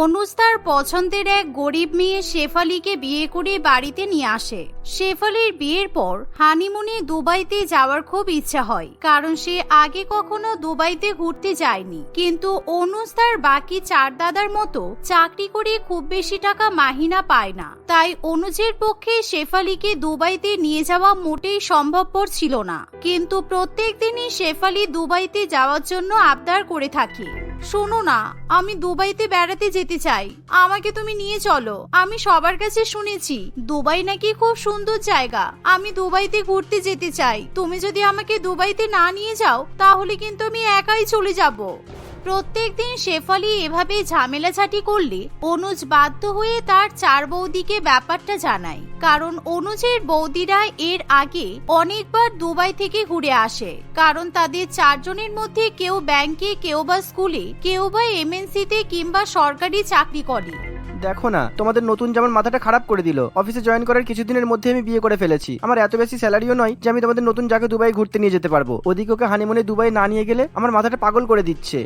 অনুজ তার পছন্দের এক গরিব মেয়ে শেফালিকে বিয়ে করে বাড়িতে নিয়ে আসে। শেফালির বিয়ের পর হানিমুনে দুবাইতে যাওয়ার খুব ইচ্ছা হয়, কারণ সে আগে কখনো দুবাইতে ঘুরতে যায়নি। কিন্তু অনুজ তার বাকি চার দাদার মতো চাকরি করে খুব বেশি টাকা মাহিনা পায় না। তাই অনুজের পক্ষে শেফালিকে দুবাইতে নিয়ে যাওয়া মোটেই সম্ভবপর ছিল না। কিন্তু প্রত্যেক দিনই শেফালি দুবাইতে যাওয়ার জন্য আবদার করে থাকে। শোনো না, আমি দুবাইতে বেড়াতে যেতে চাই। আমাকে তুমি নিয়ে চলো। আমি সবার কাছে শুনেছি, দুবাই নাকি খুব সুন্দর জায়গা। আমি দুবাইতে ঘুরতে যেতে চাই। তুমি যদি আমাকে দুবাইতে না নিয়ে যাও, তাহলে কিন্তু আমি একাই চলে যাব। প্রত্যেক দিন শেফালি এভাবে ঝামেলাঝাটি করলে অনুজ বাধ্য হয়ে তার চার বৌদিকে ব্যাপারটা জানায়। কারণ অনুজের বৌদিরা এর আগে অনেকবার দুবাই থেকে ঘুরে আসে। কারণ তাদের চারজনের মধ্যে কেউ ব্যাংকে, কেউ বা স্কুলে, কেউ বা এমএনসিতে কিংবা সরকারি চাকরি করে। দেখো না, তোমাদের নতুন যেমন মাথাটা খারাপ করে দিল। অফিসে জয়েন করার কিছুদিনের মধ্যে আমি বিয়ে করে ফেলেছি। আমার এত বেশি স্যালারিও নয় যে আমি তোমাদের নতুন জায়গায় দুবাই ঘুরতে নিয়ে যেতে পারব। ওদিকে ওকে হানিমুনে দুবাই না নিয়ে গেলে আমার মাথাটা পাগল করে দিচ্ছে।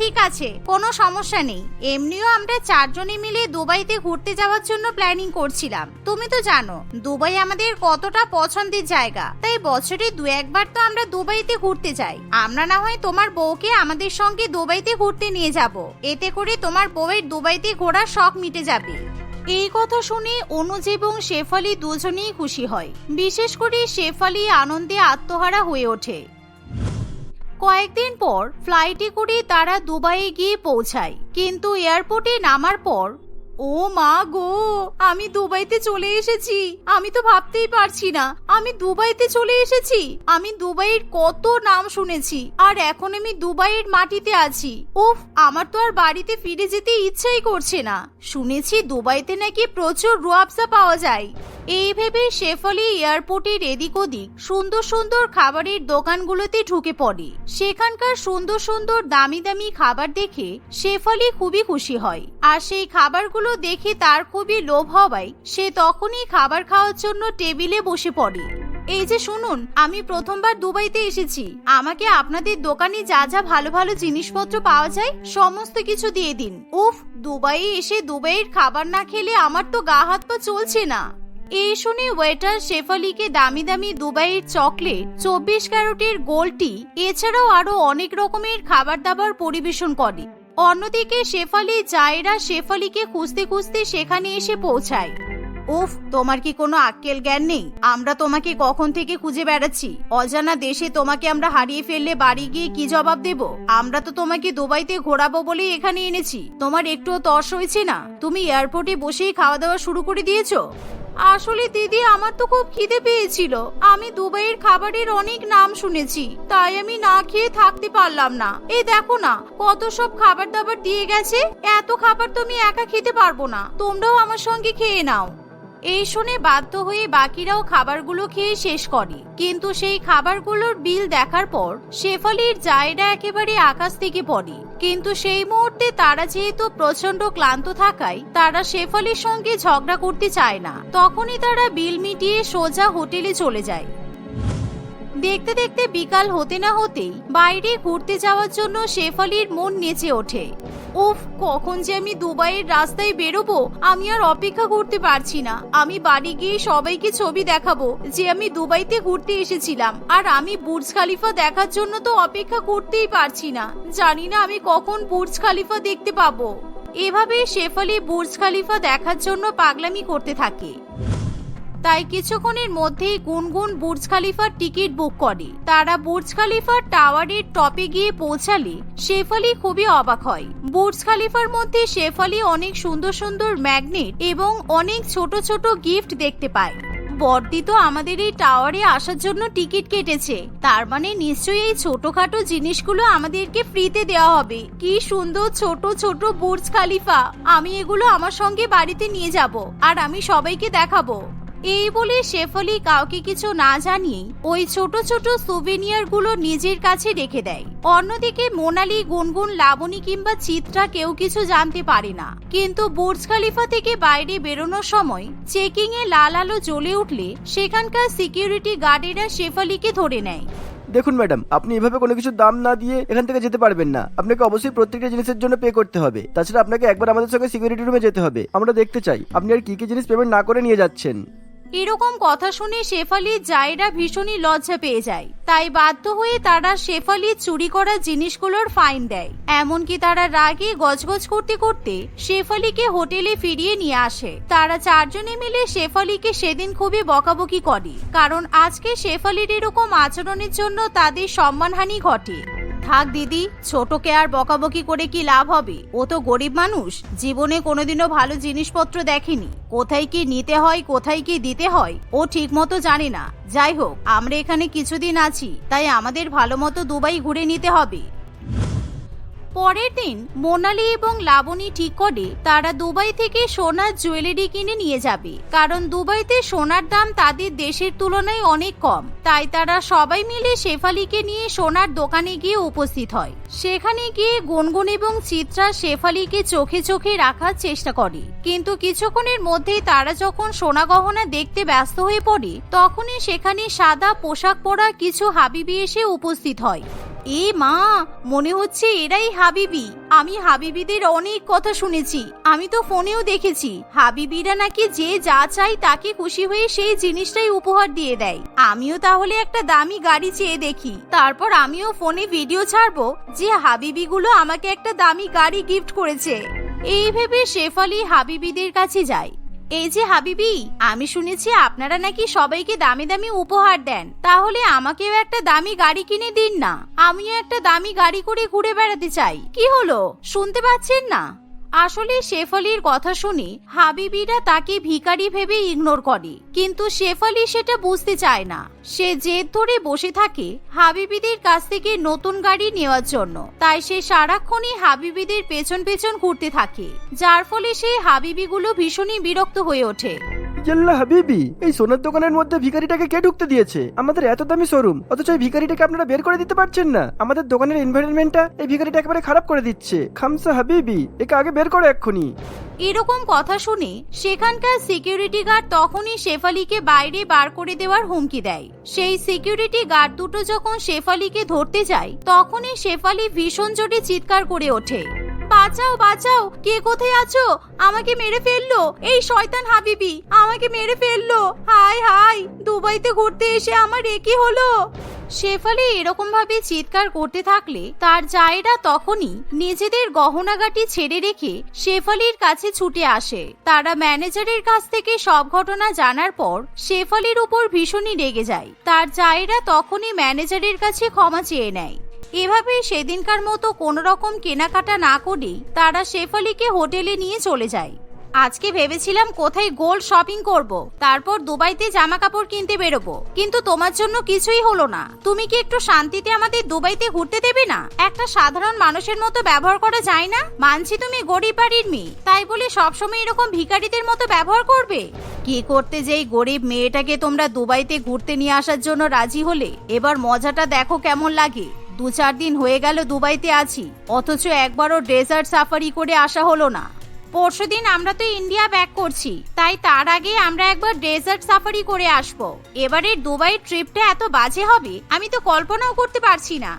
ঠিক আছে, কোনো সমস্যা নেই। এমনিও আমরা চারজনে মিলে দুবাইতে ঘুরতে যাওয়ার জন্য প্ল্যানিং করছিলাম। তুমি তো জানো, দুবাই আমাদের কতটা পছন্দের জায়গা। তাই বছরে দু একবার তো আমরা দুবাইতে ঘুরতে যাই। আমরা না হয় তোমার বউকে আমাদের সঙ্গে দুবাইতে ঘুরতে নিয়ে যাব। এতে করে তোমার বউয়ের দুবাইতে ঘোরার শখ মিটে যাবে। এই কথা শুনে অনুজীব এবং শেফালি দুজনেই খুশি হয়। বিশেষ করে শেফালি আনন্দে আত্মহারা হয়ে ওঠে। কয়েকদিন পর ফ্লাইটে করে তারা দুবাইয়ে গিয়ে পৌঁছায়। কিন্তু এয়ারপোর্টে নামার পর ও মা গো, আমি দুবাইতে চলে এসেছি। আমি তো ভাবতেই পারছি না, আমি দুবাইতে চলে এসেছি। আমি দুবাইয়ের কত নাম শুনেছি, আর এখন আমি দুবাইয়ের মাটিতে আছি। উফ, আমার তো আর বাড়িতে ফিরে যেতে ইচ্ছাই করছে না। শুনেছি দুবাইতে নাকি প্রচুর রুয়াবসা পাওয়া যায়। এই ভেবে শেফালি এয়ারপোর্টের এদিক ওদিক সুন্দর সুন্দর খাবারের দোকানগুলোতে ঢুকে পড়ে। সেখানকার সুন্দর সুন্দর দামি দামি খাবার দেখে শেফালি খুবই খুশি হয়। আর সেই খাবারগুলো দেখে তার খুবই লোভ হওয়ায় সে তখনই খাবার খাওয়ার জন্য টেবিলে বসে পড়ে। এই যে শুনুন, আমি প্রথমবার দুবাইতে এসেছি। আমাকে আপনাদের দোকানে যা যা ভালো ভালো জিনিসপত্র পাওয়া যায়, সমস্ত কিছু দিয়ে দিন। উফ, দুবাইয়ে এসে দুবাইয়ের খাবার না খেলে আমার তো গা হাত পা চলছে না। এই শুনে ওয়েটার শেফালিকে দামি দামি দুবাইয়ের চকলেট, চব্বিশ ক্যারোটের গোলটি এছাড়াও আরও অনেক রকমের খাবার দাবার পরিবেশন করে। অন্যদিকে শেফালি জায়রা শেফালিকে খুঁজতে খুঁজতে সেখানে এসে পৌঁছায়। উফ, তোমার কি কোনো আক্কেল জ্ঞান নেই? আমরা তোমাকে কখন থেকে খুঁজে বেড়াচ্ছি? অজানা দেশে তোমাকে আমরা হারিয়ে ফেললে বাড়ি গিয়ে কি জবাব দেব? আমরা তো তোমাকে দুবাইতে ঘোরাবো বলেই এখানে এনেছি। তোমার একটুও তর্স হয়েছে না? তুমি এয়ারপোর্টে বসেই খাওয়া দাওয়া শুরু করে দিয়েছ? আসলে দিদি, আমার তো খুব খিদে পেয়েছিল। আমি দুবাইয়ের খাবারের অনেক নাম শুনেছি, তাই আমি না খেয়ে থাকতে পারলাম না। এই দেখো না, কত সব খাবার দাবার দিয়ে গেছে, এত খাবার তো আমি একা খেতে পারব না। তোমরাও আমার সঙ্গে খেয়ে নাও। এই শুনে বাধ্য হয়ে বাকিরাও খাবারগুলো খেয়ে শেষ করে। কিন্তু সেই খাবারগুলোর বিল দেখার পর শেফালির জায়গা একেবারে আকাশ থেকে পড়ে। কিন্তু সেই মুহূর্তে তারা যেহেতু প্রচণ্ড ক্লান্ত থাকায়, তারা শেফালির সঙ্গে ঝগড়া করতে চায় না। তখনই তারা বিল মিটিয়ে সোজা হোটেলে চলে যায়। দেখতে দেখতে বিকাল হতে না হতেই বাইরে ঘুরতে যাওয়ার জন্য শেফালির মন নেচে ওঠে। উফ, কখন যে আমি দুবাইয়ের রাস্তায় বেরোবো, আমি আর অপেক্ষা করতে পারছি না। আমি বাড়ি গিয়ে সবাইকে ছবি দেখাবো যে আমি দুবাইতে ঘুরতে এসেছিলাম। আর আমি বুর্জ খালিফা দেখার জন্য তো অপেক্ষা করতেই পারছি না। জানি না আমি কখন বুর্জ খালিফা দেখতে পাবো। এভাবে শেফালি বুর্জ খালিফা দেখার জন্য পাগলামি করতে থাকে। তাই কিছুক্ষণের মধ্যেই গুনগুন বুর্জ খালিফার টিকিট বুক করে। তারা বুর্জ খালিফার টাওয়ারের টপে গিয়ে পৌঁছালে শেফালি খুবই অবাক হয়। বুর্জ খালিফার মধ্যে শেফালি অনেক সুন্দর সুন্দর ম্যাগনেট এবং অনেক ছোট ছোট গিফট দেখতে পায়। বর্দি তো আমাদের এই টাওয়ারে আসার জন্য টিকিট কেটেছে। তার মানে নিশ্চয়ই এই ছোটখাটো জিনিসগুলো আমাদেরকে ফ্রিতে দেওয়া হবে। কি সুন্দর ছোট ছোট বুর্জ খালিফা। আমি এগুলো আমার সঙ্গে বাড়িতে নিয়ে যাব আর আমি সবাইকে দেখাবো। এই বলে শেফালি কাউকে কিছু না জানিয়ে ওই ছোট ছোট সুভেনিয়ারগুলো নিজের কাছে রেখে দেয়। অন্যদিকে মোনালি গুনগুন লাবণী কিংবা চিত্রা কেউ কিছু জানতে পারে না। কিন্তু বুর্জ খালিফা থেকে বাইরে বেরোনোর সময় চেকিং এ লাল আলো জ্বলে উঠলে সেখানকার সিকিউরিটি গার্ডেরা শেফালিকে ধরে নেয়। দেখুন ম্যাডাম, আপনি এভাবে কোনো কিছু দাম না দিয়ে এখান থেকে যেতে পারবেন না। আপনাকে অবশ্যই প্রত্যেকটা জিনিসের জন্য পে করতে হবে। তাছাড়া আপনাকে একবার আমাদের সঙ্গে সিকিউরিটি রুমে যেতে হবে। আমরা দেখতে চাই। আপনি আর কি কি জিনিস পেমেন্ট না করে নিয়ে যাচ্ছেন? এরকম কথা শুনে শেফালি জায়রা ভীষণই লজ্জা পেয়ে যায়। তাই বাধ্য হয়ে তারা শেফালি চুরি করা জিনিসগুলোর ফাইন দেয়। এমনকি তারা রাগে গজগজ করতে করতে শেফালিকে হোটেলে ফিরিয়ে নিয়ে আসে। তারা চারজনে মিলে শেফালিকে সেদিন খুবই বকাবকি করে। কারণ আজকে শেফালির এরকম আচরণের জন্য তাদের সম্মানহানি ঘটে। থাক দিদি, ছোটকে আর বকাবকি করে কি লাভ হবে? ও তো গরিব মানুষ, জীবনে কোনোদিনও ভালো জিনিসপত্র দেখেনি। কোথায় কি নিতে হয়, কোথায় কি দিতে হয়, ও ঠিক মতো জানে না। যাই হোক, আমরা এখানে কিছুদিন আছি, তাই আমাদের ভালো মতো দুবাই ঘুরে নিতে হবে। পরের দিন মোনালি এবং লাবণী ঠিক করে তারা দুবাই থেকে সোনার জুয়েলারি কিনে নিয়ে যাবে। কারণ দুবাইতে সোনার দাম তাদের দেশের তুলনায় অনেক কম। তাই তারা সবাই মিলে শেফালিকে নিয়ে সোনার দোকানে গিয়ে উপস্থিত হয়। সেখানে গিয়ে গুনগুন এবং চিত্রা শেফালিকে চোখে চোখে রাখার চেষ্টা করে। কিন্তু কিছুক্ষণের মধ্যেই তারা যখন সোনা গহনা দেখতে ব্যস্ত হয়ে পড়ে, তখনই সেখানে সাদা পোশাক পরা কিছু হাবিবি এসে উপস্থিত হয়। এ মা, মনে হচ্ছে এরাই হাবিবি। আমি হাবিবিদের অনেক কথা শুনেছি। আমি তো ফোনেও দেখেছি। হাবিবিরা নাকি যে যা চাই তাকে খুশি হয়ে সেই জিনিসটাই উপহার দিয়ে দেয়। আমিও তাহলে একটা দামি গাড়ি চেয়ে দেখি। তারপর আমিও ফোনে ভিডিও ছাড়বো যে হাবিবিগুলো আমাকে একটা দামি গাড়ি গিফট করেছে। এই ভেবে শেফালি হাবিবিদের কাছে যায়। এই যে হাবিবি, আমি শুনেছি আপনারা নাকি সবাইকে দামি দামি উপহার দেন। তাহলে আমাকেও একটা দামি গাড়ি কিনে দিন না। আমিও একটা দামি গাড়ি করে ঘুরে বেড়াতে চাই। কি হলো? শুনতে পাচ্ছেন না? আসলে শেফালির কথা শুনে, হাবিবিরা তাকে ভিকারি ভেবে ইগনোর করে। কিন্তু শেফালি সেটা বুঝতে চায় না। সে জেদ ধরে বসে থাকে হাবিবিদের কাছ থেকে নতুন গাড়ি নেওয়ার জন্য। তাই সে সারাক্ষণই হাবিবিদের পেছন পেছন ঘুরতে থাকে। যার ফলে সে হাবিবিগুলো ভীষণই বিরক্ত হয়ে ওঠে। ইয়াল্লা হাবিবি। এই সোনার দোকানের মধ্যে ভিখারিটাকে কে ঢুকতে দিয়েছে? আমাদের এত দামি শোরুম। অথচ এই ভিখারিটাকে আপনারা বের করে দিতে পারছেন না। আমাদের দোকানের এনভায়রনমেন্টটা এই ভিখারিটা একেবারে খারাপ করে দিচ্ছে। খামসা হাবিবি, একে আগে বের করো এক্ষুনি। এরকম কথা শুনে সেখানকার সিকিউরিটি গার্ড তখনই শেফালিকে বাইরে বার করে দেওয়ার হুমকি দেয়। সেই সিকিউরিটি গার্ড দুটো যখন শেফালিকে ধরতে যায়, তখনই শেফালি ভীষণ জোরে চিৎকার করে ওঠে। বাঁচাও বাঁচাও। কে কোথায় আছো? আমাকে মেরে ফেলল। এই শয়তান হাবিবি, আমাকে মেরে ফেলল। হাই হাই, দুবাইতে ঘুরতে এসে আমার একই হলো? শেফালি এরকম ভাবে চিৎকার করতে থাকলে তার জায়েরা তখনই নিজেদের গহনাগাটি ছেড়ে রেখে শেফালির কাছে ছুটে আসে। তারা ম্যানেজারের কাছ থেকে সব ঘটনা জানার পর শেফালির উপর ভীষণই রেগে যায়। তার জায়েরা তখনই ম্যানেজারের কাছে ক্ষমা চেয়ে নেয়। এভাবে সেদিনকার মতো কোনো রকম কেনাকাটা না করেই তারা শেফালিকে হোটেলে নিয়ে চলে যায়। আজকে ভেবেছিলাম কোথায় গোল্ড শপিং করব, তারপর দুবাইতে জামা কাপড় কিনতে বেরোবো। কিন্তু তোমার জন্য কিছুই হলো না। তুমি কি একটু শান্তিতে আমাদের দুবাইতে ঘুরতে দেবে না? একটা সাধারণ মানুষের মতো ব্যবহার করা যায় না? মানছি তুমি গরিব বাড়ির মেয়ে। তাই বলে সবসময় এরকম ভিখারিদের মতো ব্যবহার করবে? কি করতে যেই গরিব মেয়েটাকে তোমরা দুবাইতে ঘুরতে নিয়ে আসার জন্য রাজি হলে? এবার মজাটা দেখো কেমন লাগে। দু চার দিন হয়ে গেল দুবাইতে আছি, অথচ একবারও ডেজার্ট সাফারি করে আসা হলো না। পরশুদিন আমরা তো ইন্ডিয়া ব্যাক করছি, তাই তার আগে আমরা একবার ডেজার্ট সাফারি করে আসব। এবারের দুবাই ট্রিপটা এত বাজে হবে, আমি তো কল্পনাও করতে পারছি না।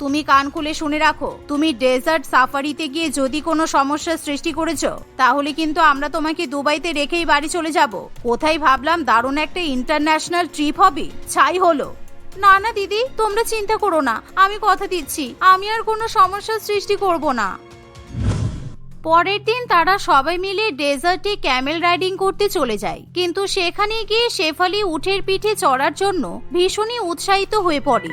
তুমি কান খুলে শুনে রাখো, তুমি ডেজার্ট সাফারিতে গিয়ে যদি কোনো সমস্যার সৃষ্টি করেছ, তাহলে কিন্তু আমরা তোমাকে দুবাইতে রেখেই বাড়ি চলে যাব। কোথায় ভাবলাম দারুণ একটা ইন্টারন্যাশনাল ট্রিপ হবে, ছাই হলো। না না দিদি, তোমরা চিন্তা করো না, আমি কথা দিচ্ছি। আমি আর কোনো সমস্যার সৃষ্টি করব না। পরের দিন তারা সবাই মিলে ডেজার্টে ক্যামেল রাইডিং করতে চলে যায়। কিন্তু সেখানে গিয়ে শেফালি উঠের পিঠে চড়ার জন্য ভীষণই উৎসাহিত হয়ে পড়ে।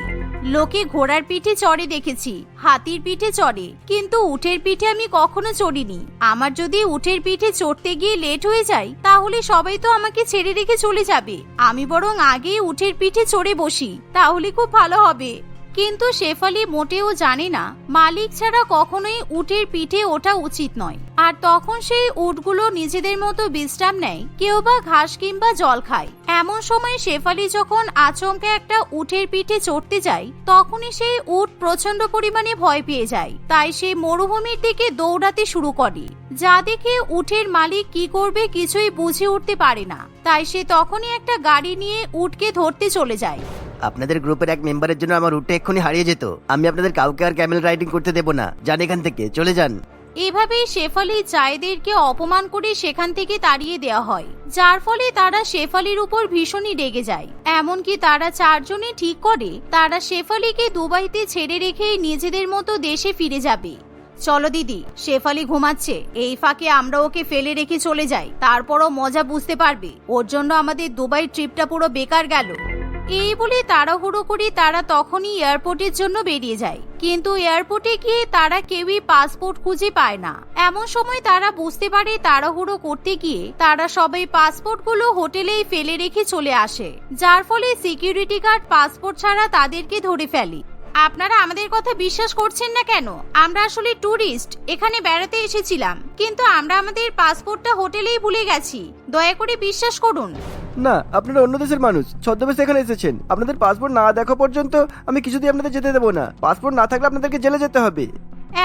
লোকে ঘোড়ার পিঠে চড়ে দেখেছি, হাতির পিঠে চড়ে, কিন্তু উঠের পিঠে আমি কখনো চড়িনি। আমার যদি উঠের পিঠে চড়তে গিয়ে লেট হয়ে যায়, তাহলে সবাই তো আমাকে ছেড়ে রেখে চলে যাবে। আমি বরং আগেই উঠের পিঠে চড়ে বসি, তাহলে খুব ভালো হবে। কিন্তু শেফালি মোটেও জানে না মালিক ছাড়া কখনোই উটের পিঠে ওঠা উচিত নয়। আর তখন সেই উটগুলো নিজেদের মতো বিশ্রাম নেয়, কেউ বা ঘাস কিংবা জল খায়। এমন সময় শেফালি যখন আচমকা একটা উটের পিঠে চড়তে যায়, তখনই সেই উট প্রচণ্ড পরিমাণে ভয় পেয়ে যায়। তাই সে মরুভূমির দিকে দৌড়াতে শুরু করে, যা দেখে উটের মালিক কি করবে কিছুই বুঝে উঠতে পারে না। তাই সে তখনই একটা গাড়ি নিয়ে উটকে ধরতে চলে যায়। আপনাদের গ্রুপের এক মেম্বারের জন্য আমার রুটে এক্ষুনি হারিয়ে যেত। আমি আপনাদের কাউকে আর ক্যামেল রাইডিং করতে দেবো না। যান এখান থেকে, চলে যান। এভাবেই শেফালি জায়েদেরকে অপমান করে সেখান থেকে তাড়িয়ে দেওয়া হয়, যার ফলে তারা শেফালির উপর ভীষণই রেগে যায়। এমনকি তারা চারজনে ঠিক করে, তারা শেফালিকে দুবাইতে ছেড়ে রেখে নিজেদের মতো দেশে ফিরে যাবে। চলো দিদি, শেফালি ঘুমাচ্ছে, এই ফাঁকে আমরা ওকে ফেলে রেখে চলে যাই, তারপরও মজা বুঝতে পারবে। ওর জন্য আমাদের দুবাই ট্রিপটা পুরো বেকার গেল। এই বলে তাড়াহুড়ো করে তারা তখনই এয়ারপোর্টের জন্য বেরিয়ে যায়। কিন্তু এয়ারপোর্টে গিয়ে তারা কেউই পাসপোর্ট খুঁজে পায় না। এমন সময় তারা বুঝতে পারে তাড়াহুড়ো করতে গিয়ে তারা সবাই পাসপোর্টগুলো হোটেলেই ফেলে রেখে চলে আসে। যার ফলে সিকিউরিটি গার্ড পাসপোর্ট ছাড়া তাদেরকে ধরে ফেলে। আপনারা আমাদের কথা বিশ্বাস করছেন না কেন? আমরা আসলে ট্যুরিস্ট এখানে বেড়াতে এসেছিলাম। কিন্তু আমরা আমাদের পাসপোর্টটা হোটেলেই ভুলে গেছি। দয়া করে বিশ্বাস করুন। না, আপনারা অন্য দেশের মানুষ। ছদ্মবেশে এখানে এসেছেন। আপনাদের পাসপোর্ট না দেখা পর্যন্ত আমি কিছুতেই আপনাদের যেতে দেবো না। পাসপোর্ট না থাকলে আপনাদেরকে জেলে যেতে হবে।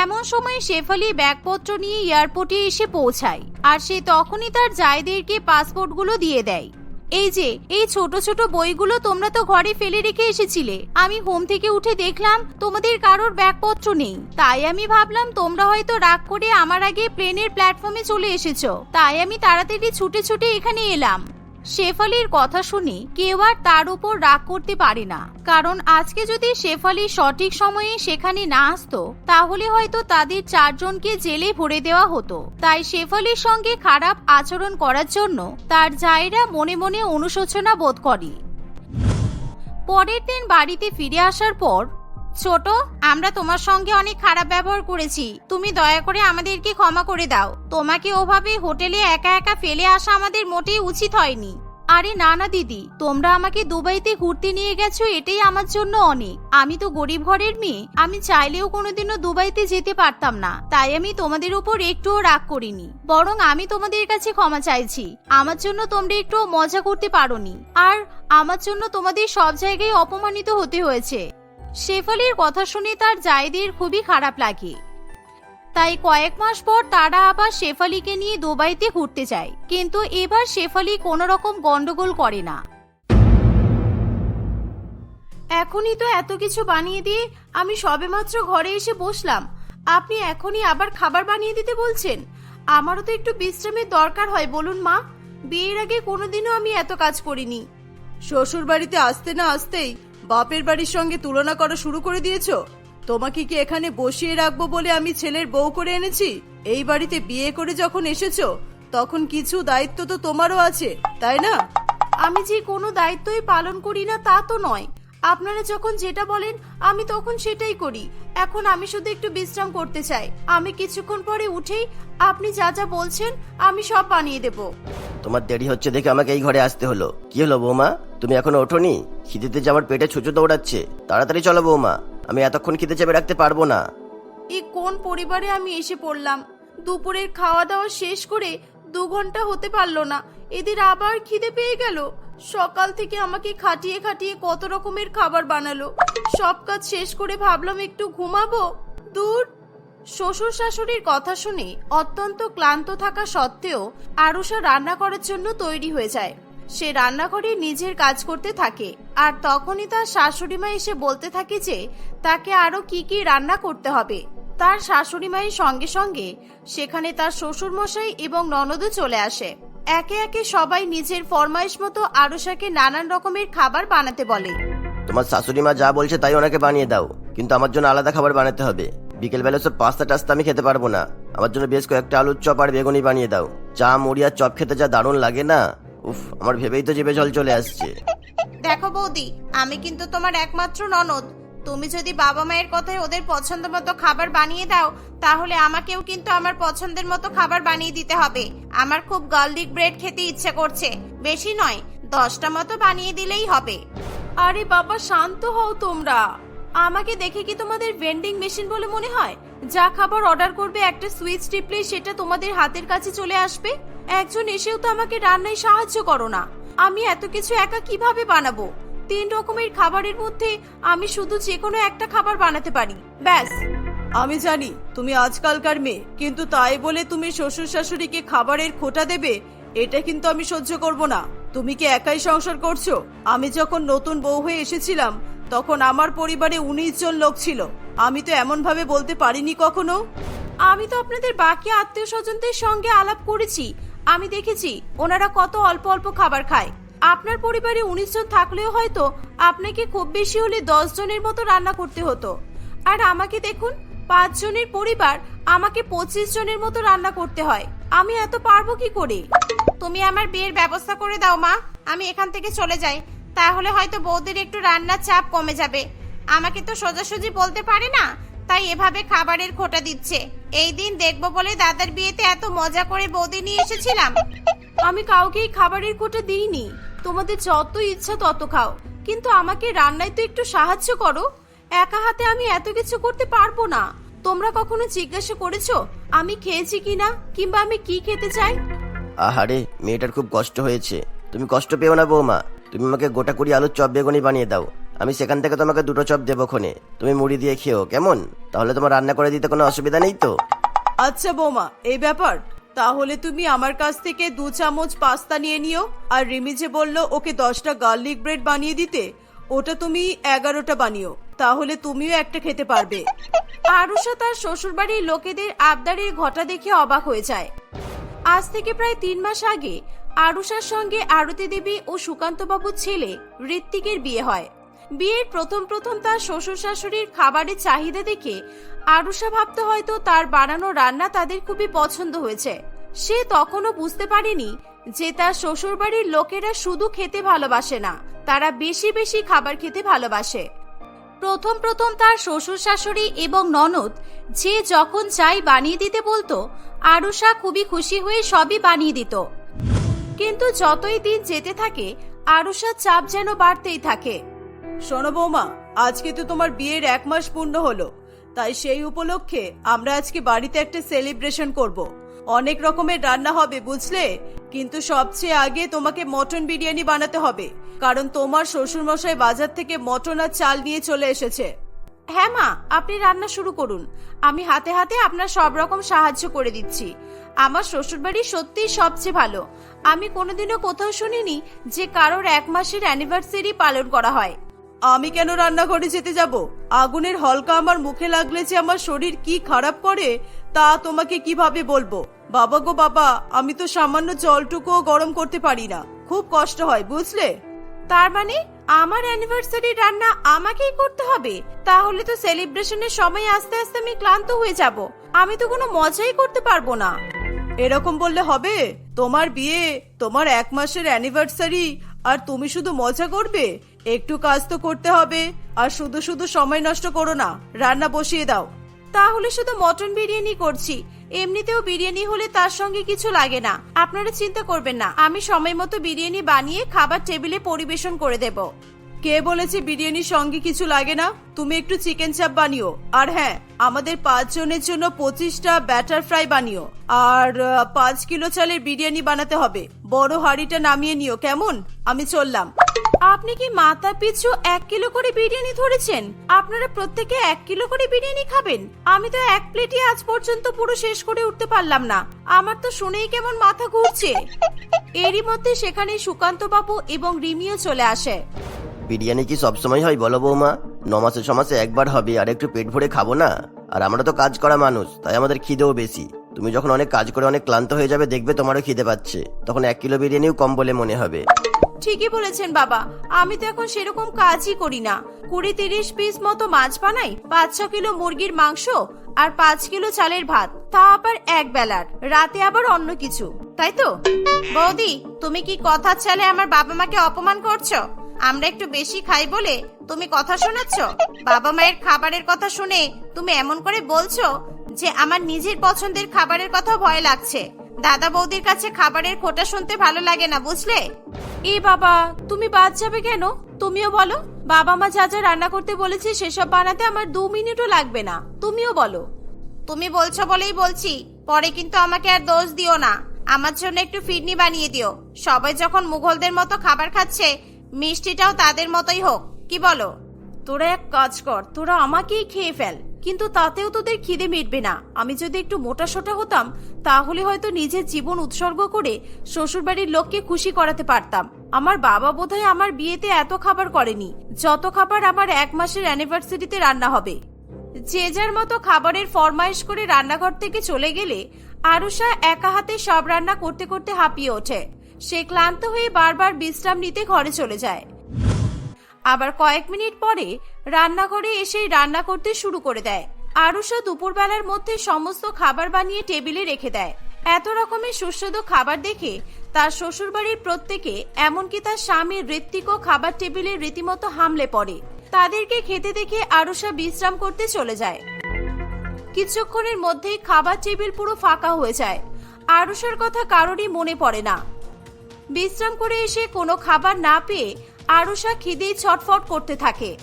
এমন সময় শেফালি ব্যাগপত্র নিয়ে এয়ারপোর্টে এসে পৌঁছায়। আর সে তখনই তার জায়দেরকে পাসপোর্টগুলো দিয়ে দেয়। এই যে, এই ছোট ছোট বইগুলো তোমরা তো ঘরে ফেলে রেখে এসেছিলে। আমি হোম থেকে উঠে দেখলাম, তোমাদের কারোর ব্যাগপত্র নেই। তাই আমি ভাবলাম, তোমরা হয়তো রাগ করে আমার আগে প্লেনের প্ল্যাটফর্মে চলে এসেছ। তাই আমি তাড়াতাড়ি ছুটে ছুটে এখানে এলাম। শেফালির কথা শুনে কেউ আর তার উপর রাগ করতে পারে না। কারণ আজকে যদি শেফালি সঠিক সময়ে সেখানে না আসতো, তাহলে হয়তো তাদের চারজনকে জেলে ভরে দেওয়া হতো। তাই শেফালির সঙ্গে খারাপ আচরণ করার জন্য তার জায়রা মনে মনে অনুশোচনা বোধ করে। পরের দিন বাড়িতে ফিরে আসার পর ছোট, আমরা তোমার সঙ্গে অনেক খারাপ ব্যবহার করেছি। তুমি দয়া করে আমাদেরকে ক্ষমা করে দাও। তোমাকে ওভাবে হোটেলে একা একা ফেলে আসা আমাদের মোটেই উচিত হয়নি। আরে না না দিদি, তোমরা আমাকে দুবাইতে ঘুরতে নিয়ে গেছো, এটাই আমার জন্য অনেক। আমি তো গরিব ঘরের মেয়ে, আমি চাইলেও কোনোদিনও দুবাইতে যেতে পারতাম না। তাই আমি তোমাদের উপর একটুও রাগ করিনি। বরং আমি তোমাদের কাছে ক্ষমা চাইছি। আমার জন্য তোমরা একটু মজা করতে পারোনি। আর আমার জন্য তোমাদের সব জায়গায় অপমানিত হতে হয়েছে। শেফালির কথা শুনে তার জায়দের খুবই খারাপ লাগে। তাই কয়েক মাস পর তারা আবার শেফালিকে নিয়ে দুবাইতে ঘুরতে যায়। কিন্তু এবার শেফালি কোনো রকম গন্ডগোল করে না। এখনই তো এত কিছু বানিয়ে দিয়ে আমি সবেমাত্র ঘরে এসে বসলাম। আপনি এখনই আবার খাবার বানিয়ে দিতে বলছেন। আমারও তো একটু বিশ্রামের দরকার হয়, বলুন মা। বিয়ের আগে কোনোদিনও আমি এত কাজ করিনি। শ্বশুর বাড়িতে আসতে না আসতেই বাপের বাড়ির সঙ্গে তুলনা করা শুরু করে দিয়েছ? তোমাকে কি এখানে বসিয়ে রাখব বলে আমি ছেলের বউ করে এনেছি? এই বাড়িতে বিয়ে করে যখন এসেছ, তখন কিছু দায়িত্ব তো তোমারও আছে, তাই না? আমি যে কোনো দায়িত্বই পালন করি না তা তো নয়। আপনারা যখন যেটা বলেন, আমি তখন সেটাই করি। এখন আমি শুধু একটু বিশ্রাম করতে চাই। আমি কিছুক্ষণ পরে উঠেই আপনি যা যা বলছেন, আমি সব বানিয়ে দেব। তোমার দেরি হচ্ছে দেখে আমাকে এই ঘরে আসতে হলো। কি হলো বৌমা? তুমি এখনও ওঠোনি? খিদেতে যে আমার পেটে ছুঁচো দৌড়াচ্ছে। তাড়াতাড়ি চলো বৌমা। আমি এতক্ষণ খিদে চেপে রাখতে পারব না। এই কোন পরিবারে আমি এসে পড়লাম? দুপুরের খাওয়া দাওয়া শেষ করে দু ঘণ্টা হতে পারল না। এদের আবার খিদে পেয়ে গেল। সকাল থেকে আমাকে খাটিয়ে খাটিয়ে কত রকমের খাবার বানালো। সব কাজ শেষ করে ভাবলাম একটু ঘুমাবো। দূর শ্বশুর শাশুড়ির কথা শুনে অত্যন্ত ক্লান্ত থাকা সত্ত্বেও আরুষা রান্না করার জন্য তৈরি হয়ে যায়। সে রান্নাঘরে নিজের কাজ করতে থাকে আর তখনই তার শাশুড়ি মা এসে বলতে থাকে যে তাকে আরও কি কি রান্না করতে হবে। তার শাশুড়ি মায়ের সঙ্গে সঙ্গে সেখানে তার শ্বশুর মশাই এবং ননদও চলে আসে। একে একে সবাই নিজের ফরমাইশ মতো আরুষাকে নানান রকমের খাবার বানাতে বলে। তোমার শাশুড়ি মা যা বলছে তাই ওনাকে বানিয়ে দাও, কিন্তু আমার জন্য আলাদা খাবার বানাতে হবে। বিকেল বেলা সব পাস্তা টাস্তা আমি খেতে পারব না। আমার জন্য বেশ কয়েকটা আলুর চপ আর বেগুনি বানিয়ে দাও। চা মুড়ি আর চপ খেতে যা দারুণ লাগে না? উফ আমার ভেবেই তো জিভে জল চলে আসছে। দেখো বৌদি আমি কিন্তু তোমার একমাত্র ননদ। তুমি যদি বাবা মায়ের কথায় ওদের পছন্দ মতো খাবার বানিয়ে দাও তাহলে আমাকেও কিন্তু আমার পছন্দের মতো খাবার বানিয়ে দিতে হবে। আমার খুব গার্লিক ব্রেড খেতে ইচ্ছে করছে। বেশি নয় দশটা মতো বানিয়ে দিলেই হবে। আরে বাবা শান্ত হও তোমরা। আমাকে দেখে কি তোমাদের ভেন্ডিং মেশিন বলে মনে হয়? যা খাবার অর্ডার করবে একটা সুইচ টিপলে সেটা তোমাদের হাতের কাছে চলে আসবে? একজন এসেও তো আমাকে রান্নায় সাহায্য করো না। আমি এত কিছু একা কীভাবে বানাবো? তিন রকমের খাবারের মধ্যে আমি শুধু যে কোনো একটা খাবার বানাতে পারি। ব্যাস। আমি জানি তুমি আজকালকার মেয়ে, কিন্তু তাই বলে তুমি শ্বশুর শাশুড়িকে খাবারের খোটা দেবে, এটা কিন্তু আমি সহ্য করব না। তুমি কি একাই সংসার করছ? আমি যখন নতুন বউ হয়ে এসেছিলাম তখন আমার পরিবারে উনিশ জন লোক ছিল। আমি তো এমন ভাবে বলতে পারিনি কখনো। আমি তো আপনাদের বাকি আত্মীয় স্বজনদের সঙ্গে আলাপ করেছি। আমি দেখেছি ওনারা কত অল্প অল্প খাবার খায়। আপনার পরিবারে উনিশ জন থাকলেও হয়তো আপনাকে খুব বেশি হলে দশ জনের মতো রান্না করতে হতো। আর আমাকে দেখুন পাঁচ জনের পরিবার আমাকে পঁচিশ জনের মতো রান্না করতে হয়। আমি এত পারব কি করে? তুমি আমার বিয়ের ব্যবস্থা করে দাও মা। আমি এখান থেকে চলে যাই। তাহলে হয়তো বৌদির একটু রান্নার চাপ কমে যাবে। আমাকে তো সোজাসুজি বলতে পারে না তাই এভাবে খাবারের খোটা দিচ্ছে। এই দিন দেখব বলে দাদার বিয়েতে এত মজা করে বৌদি নিয়ে এসেছিলাম। আমি কাউকেই খাবারের কোটা দিইনি। তোমাদের যত ইচ্ছা তত খাও। কিন্তু আমাকে রান্নায় তো একটু সাহায্য করো। একা হাতে আমি এত কিছু করতে পারব না। তোমরা কখনো জিজ্ঞাসা করেছ আমি খেয়েছি কিনা কিংবা আমি কি খেতে চাই? আহারে মেয়েটার খুব কষ্ট হয়েছে। তুমি কষ্ট পেও না বৌমা। তুমি আমাকে গোটা কুড়ি আলুর চপ বেগুনি বানিয়ে দাও। আমি সেখান থেকে তোমাকে দুটো চপ দেবো ক্ষণে তুমি মুড়ি দিয়ে খেও, কেমন? তাহলে তোমার রান্না করে দিতে কোনো অসুবিধা নেই তো? আচ্ছা বৌমা, এই ব্যাপার। তাহলে তুমি আমার কাছ থেকে দু চামচ পাস্তা নিয়ে নিও, আর রিমি যে বলল ওকে দশটা গার্লিক ব্রেড বানিয়ে দিতে, ওটা তুমি এগারোটা বানিও। তাহলে তুমিও একটা খেতে পারবে। আরুষা তার শ্বশুরবাড়ির লোকেদের আবদারের ঘটা দেখে অবাক হয়ে যায়। আজ থেকে প্রায় তিন মাস আগে আরুষার সঙ্গে আরতি দেবী ও সুকান্তবাবুর ছেলে ঋত্বিকের বিয়ে হয়। বিয়ের প্রথম প্রথম তার শ্বশুর শাশুড়ির খাবারের চাহিদা দেখে আরুষা ভাবতে হয়তো তার বানানো রান্না তাদের খুবই পছন্দ হয়েছে। সে তখনও বুঝতে পারেনি যে তার শ্বশুরবাড়ির লোকেরা শুধু খেতে ভালোবাসে না, তারা বেশি বেশি খাবার খেতে ভালোবাসে। প্রথম প্রথম তার শ্বশুর শাশুড়ি এবং ননদ যে যখন চাই বানিয়ে দিতে বলতো, আরুষা খুবই খুশি হয়ে সবই বানিয়ে দিত। কিন্তু যতই দিন যেতে থাকে আরুষার চাপ যেন বাড়তেই থাকে। শোনো বৌমা আজকে তো তোমার বিয়ের এক মাস পূর্ণ হলো। তাই সেই উপলক্ষে আমরা আজকে বাড়িতে একটা সেলিব্রেশন করব। অনেক রকমের রান্না হবে বুঝলে? কিন্তু সবচেয়ে আগে তোমাকে মটন বিরিয়ানি বানাতে হবে। কারণ তোমার শ্বশুরমশাই বাজার থেকে মটন আর চাল নিয়ে চলে এসেছে। হ্যাঁ মা আপনি রান্না শুরু করুন। আমি হাতে হাতে আপনার সব রকম সাহায্য করে দিচ্ছি। আমার শ্বশুরবাড়ি সত্যিই সবচেয়ে ভালো। আমি কোনোদিনও কোথাও শুনিনি যে কারোর এক মাসের অ্যানিভার্সারি পালন করা হয়। আমি কেন রান্নাঘরে যেতে যাব? আগুনের হলকা আমার মুখে লাগলে যে আমার শরীর কি খারাপ করে তা তোমাকে কীভাবে বলব? বাবা গো বাবা আমি তো সামান্য জলটুকুও গরম করতে পারি না। খুব কষ্ট হয় বুঝলে? তার মানে আমার অ্যানিভার্সারি রান্না আমাকেই করতে হবে? তাহলে তো সেলিব্রেশনের সময় আস্তে আস্তে আমি ক্লান্ত হয়ে যাব। আমি তো কোনো মজাই করতে পারব না। এরকম বললে হবে? তোমার বিয়ে, তোমার এক মাসের অ্যানিভার্সারি আর তুমি শুধু মজা করবে? একটু কাজ তো করতে হবে, আর শুধু শুধু সময় নষ্ট করো না, রান্না বসিয়ে দাও। তাহলে শুধু মটন বিরিয়ানি করছি। এমনিতেও বিরিয়ানি হলে তার সঙ্গে কিছু লাগে না। আপনারা চিন্তা করবেন না, আমি সময় মতো বিরিয়ানি বানিয়ে খাবার টেবিলে পরিবেশন করে দেব। কে বলেছে বিরিয়ানির সঙ্গে কিছু লাগে না? তুমি একটু চিকেন চাপ বানিও। আর হ্যাঁ আমাদের পাঁচ জনের জন্য পঁচিশটা ব্যাটার ফ্রাই বানিও। আর পাঁচ কিলো চালের বিরিয়ানি বানাতে হবে। বড় হাঁড়িটা নামিয়ে নিও, কেমন? আমি চললাম। আপনি কি মাথা পিছু এক কিলো করে বিরিয়ানি ধরেছেন? আপনারা প্রত্যেকে এক কিলো করে বিরিয়ানি খাবেন? আমি তো এক প্লেটই আজ পর্যন্ত পুরো শেষ করে উঠতে পারলাম না। আমার তো শুনেই কেমন মাথা ঘুরছে। এরই মধ্যে সেখানে সুকান্ত বাবু এবং রিমিও চলে আসে। বিরিয়ানি কি সবসময় হয় বলো বৌমা? নমাসে ছমাসে একবার হবে, আর একটু পেট ভরে খাব না? আর আমরা তো কাজ করা মানুষ, তাই আমাদের খিদেও বেশি। তুমি যখন অনেক কাজ করে অনেক ক্লান্ত হয়ে যাবে, দেখবে তোমারও খিদে পাচ্ছে। তখন এক কিলো বিরিয়ানিও কম বলে মনে হবে। ঠিকই বলেছেন বাবা। আমি তো এখন সেরকম কাজই করি না। কুড়ি তিরিশ পিস মতো মাছ বানাই, পাঁচ, ছ কিলো মুরগির মাংস আর পাঁচ কিলো চালের ভাত। তা আবার এক বেলার, রাতে আবার অন্য কিছু। তাই তো? বৌদি, তুমি কি কথা চালে আমার বাবা মাকে অপমান করছ? আমরা একটু বেশি খাই বলে তুমি কথা শোনাচ্ছ বাবা মায়ের খাবারের কথা শুনে তুমি এমন করে বলছো যে আমার নিজের পছন্দের খাবারের কথা ভয় লাগছে। দাদা বৌদির কাছে খাবারের খোটা শুনতে ভালো লাগে না বুঝলে? এ বাবা তুমি বাদ যাবে কেন? তুমিও বলো। বাবা মা যা যা রান্না করতে বলেছে সেসব বানাতে আমার দু মিনিটও লাগবে না। তুমিও বলো। তুমি বলছো বলেই বলছি পরে কিন্তু আমাকে আর দোষ দিও না। আমার জন্য একটু ফিরনি বানিয়ে দিও। সবাই যখন মুঘলদের মতো খাবার খাচ্ছে মিষ্টিটাও তাদের মতোই হোক। কি বলো? তোরা এক কাজ কর, তোরা আমাকেই খেয়ে ফেল। কিন্তু তাতেও তোদের খিদে মিটবে না। আমি যদি একটু মোটা সোটা হতাম, তাহলে হয়তো নিজের জীবন উৎসর্গ করে শ্বশুরবাড়ির লোককে খুশি করাতে পারতাম। আমার বাবা বোধহয় আমার বিয়েতে এত খাবার করেনি। যত খাবার আমার এক মাসের অ্যানিভার্সারিতে রান্না হবে। যে যার মতো খাবারের ফরমাইশ করে রান্নাঘর থেকে চলে গেলে আরুষা একা হাতে সব রান্না করতে করতে হাঁপিয়ে ওঠে। সে ক্লান্ত হয়ে বারবার বিশ্রাম নিতে ঘরে চলে যায়। আবার কয়েক মিনিট পরে রান্নাঘরে এসে রান্না করতে শুরু করে দেয়। আরুষা দুপুরবেলার মধ্যে সমস্ত খাবার বানিয়ে টেবিলে রেখে দেয়। এত রকমের সুস্বাদু খাবার দেখে তার শ্বশুরবাড়ির প্রত্যেকে, এমনকি তার স্বামীর ঋত্বিকও খাবার টেবিলে রীতিমতো হামলে পড়ে। তাদেরকে খেতে দেখে আরুষা বিশ্রাম করতে চলে যায়। কিছুক্ষণের মধ্যেই খাবার টেবিল পুরো ফাঁকা হয়ে যায়। আরুষার কথা কারোরই মনে পড়ে না। বিশ্রাম করে এসে কোনো খাবার না পেয়ে আরুষা খিদেই ছটফট করতে থাকে।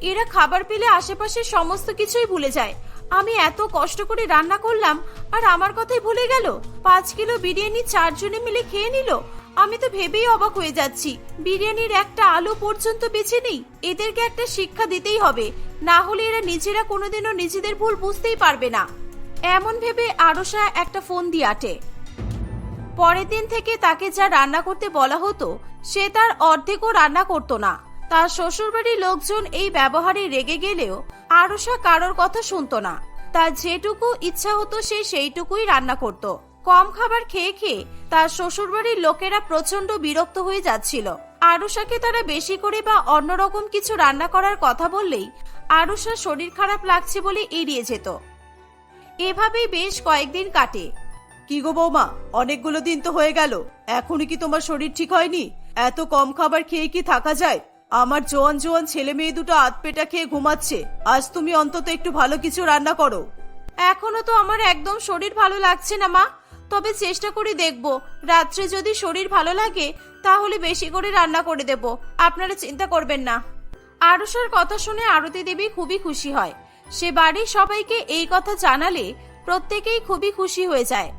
এরা খাবার পেলে আশেপাশের সমস্ত কিছুই ভুলে যায়। আমি এত কষ্ট করে রান্না করলাম আর আমার কথাই ভুলে গেল? পাঁচ কিলো বিরিয়ানি চারজনে মিলে খেয়ে নিল? আমি তো ভেবেই অবাক হয়ে যাচ্ছি। বিরিয়ানির একটা আলু পর্যন্ত বেছে নেই। এদেরকে একটা শিক্ষা দিতেই হবে। না হলে এরা নিজেরা কোনোদিনও নিজেদের ভুল বুঝতেই পারবে না। এমন ভেবে আরশা একটা ফোন দিয়ে আটে। পরের দিন থেকে তাকে যা রান্না করতে বলা হতো, সে তার অর্ধেকও রান্না করতো না। তার শ্বশুরবাড়ির লোকজন এই ব্যবহারে রেগে গেলেও আরশা কারোর কথা শুনতো না। তার যেটুকু ইচ্ছা হতো সে সেইটুকুই রান্না করত। কম খাবার খেয়ে খেয়ে তার শ্বশুরবাড়ির লোকেরা প্রচণ্ড বিরক্ত হয়ে যাচ্ছিল। আরুষাকে তারা বেশি করে বা অন্যরকম কিছু রান্না করার কথা বললেই আরুষার শরীর খারাপ লাগছে বলে এড়িয়ে যেত। এভাবেই বেশ কয়েকদিন কাটে। কি গো বৌমা? অনেকগুলো দিন তো হয়ে গেল। এখনই কি তোমার শরীর ঠিক হয়নি? এত কম খাবার খেয়ে কি থাকা যায়? আমার জোয়ান জোয়ান ছেলে মেয়ে দুটো আতপেটা খেয়ে ঘুমাচ্ছে। আজ তুমি অন্তত একটু ভালো কিছু রান্না করো। এখনও তো আমার একদম শরীর ভালো লাগছে না, মা। তবে চেষ্টা করে দেখব। রাত্রে যদি শরীর ভালো লাগে, তাহলে বেশি করে রান্না করে দেব। আপনারা চিন্তা করবেন না। আরুষার কথা শুনে আরতি দেবী খুবই খুশি হয়। সে বাড়ির সবাইকে এই কথা জানালে প্রত্যেকেই খুবই খুশি হয়ে যায়।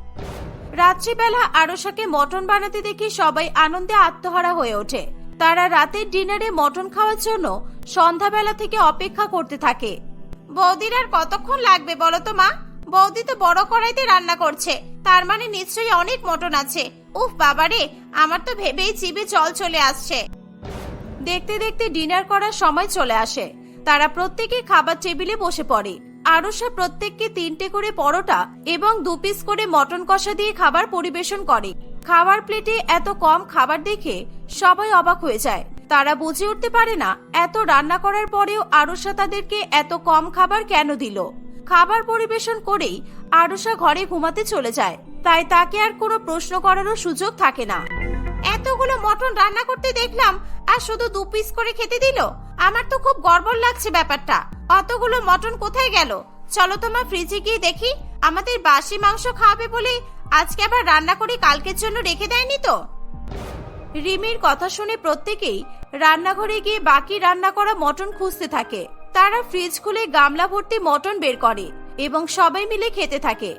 রাত্রিবেলা আরশাকে মটন বানাতে দেখে সবাই আনন্দে আত্মহারা হয়ে ওঠে। তারা রাতের ডিনারে মটন খাওয়ার জন্য সন্ধ্যাবেলা থেকে অপেক্ষা করতে থাকে। বৌদির আর কতক্ষণ লাগবে বলো তো মা? বৌদি তো বড় কড়াইতে রান্না করছে। তার মানে নিশ্চয়ই অনেক মটন আছে। উফ বাবারে আমার তো ভেবেই চিবে জল চলে আসছে। দেখতে দেখতে ডিনার করার সময় চলে আসে। তারা প্রত্যেকে খাবার টেবিলে বসে পড়ে। আরশা প্রত্যেককে তিনটে করে পরোটা এবং দু পিস করে মটন কষা দিয়ে খাবার পরিবেশন করে। খাবার প্লেটে এত কম খাবার দেখে সবাই অবাক হয়ে যায়। তারা বুঝে উঠতে পারে না এত রান্না করার পরেও আরশা তাদেরকে এত কম খাবার কেন দিল। খাবার পরিবেশন করেই আরসা ঘরে ঘুমাতে চলে যায়। তাই তাকে আর কোনো প্রশ্ন করারও সুযোগ থাকে না। এতগুলো মটন রান্না করতে দেখলাম, আর শুধু দু পিস করে খেতে দিল? আমার তো খুব গড়বড় লাগছে ব্যাপারটা। অতগুলো মটন কোথায় গেল? চলো তোমার ফ্রিজে গিয়ে দেখি। আমাদের বাসি মাংস খাওয়াবে বলে আজকে আবার রান্না করে কালকের জন্য রেখে দেয়নি তো? রিমির কথা শুনে প্রত্যেকেই রান্নাঘরে গিয়ে বাকি রান্না করা মটন খুঁজতে থাকে। তারা ফ্রিজ খুলে গামলা ভর্তি মটন বের করে এবং সবাই মিলে খেতে থাকে।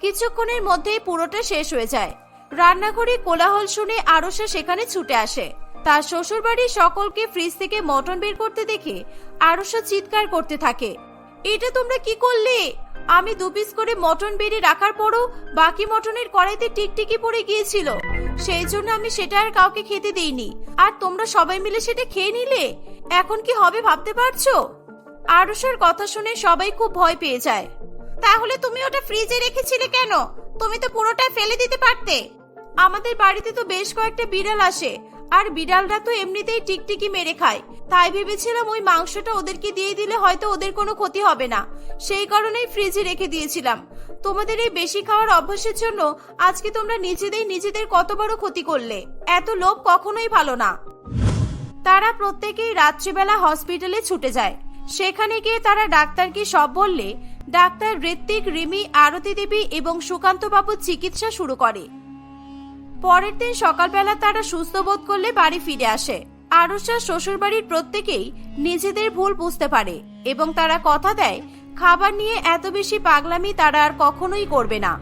কিছুক্ষণের মধ্যেই পুরোটা শেষ হয়ে যায়। রান্নাঘরে কোলাহল শুনে আরশা সেখানে ছুটে আসে। তার শ্বশুরবাড়ির সকলকে ফ্রিজ থেকে মটন বের করতে দেখে আরশা চিৎকার করতে থাকে। এটা তোমরা কি করলে? আমি দু পিস করে মটন বেড়ে রাখার পরও বাকি মটনের কড়াইতে টিকটিকি পড়ে গিয়েছিল। সেই জন্য আমি সেটা আর কাউকে খেতে দেইনি। আর তোমরা সবাই মিলে সেটা খেয়ে নিলে? এখন কি হবে ভাবতে পারছ? আরুষার কথা শুনে সবাই খুব ভয় পেয়ে যায়। তাহলে তুমি ওটা ফ্রিজে রেখেছিলে কেন? তুমি তো পুরোটা ফেলে দিতে পারতে। আমাদের বাড়িতে তো বেশ কয়েকটা বিড়াল আসে, আর বিড়ালরা তো এমনিতেই টিকটিকি মেরে খায়। তাই ভেবেছিলাম ওই মাংসটা ওদেরকে দিয়ে দিলে হয়তো ওদের কোনো ক্ষতি হবে না। সেই কারণেই ফ্রিজে রেখে দিয়েছিলাম। তোমাদের এই বেশি খাওয়ার অভ্যাসের জন্য আজকে তোমরা নিজেদের নিজেদের কত বড় ক্ষতি করলে? এত লোভ কখনোই ভালো না। তারা প্রত্যেকেই রাত্রিবেলা হসপিটালে ছুটে যায়। সেখানে গিয়ে তারা ডাক্তারকে সব বললে ডাক্তার ঋত্বিক রিমি, আরতি দেবী এবং সুকান্ত বাবুর চিকিৎসা শুরু করে। পরের দিন সকালবেলা তারা সুস্থ বোধ করলে বাড়ি ফিরে আসে। আরুষার শ্বশুরবাড়ির প্রত্যেকেই নিজেদের ভুল বুঝতে পারে এবং তারা কথা দেয়, খাবার নিয়ে এত বেশি পাগলামি তারা আর কখনোই করবে না।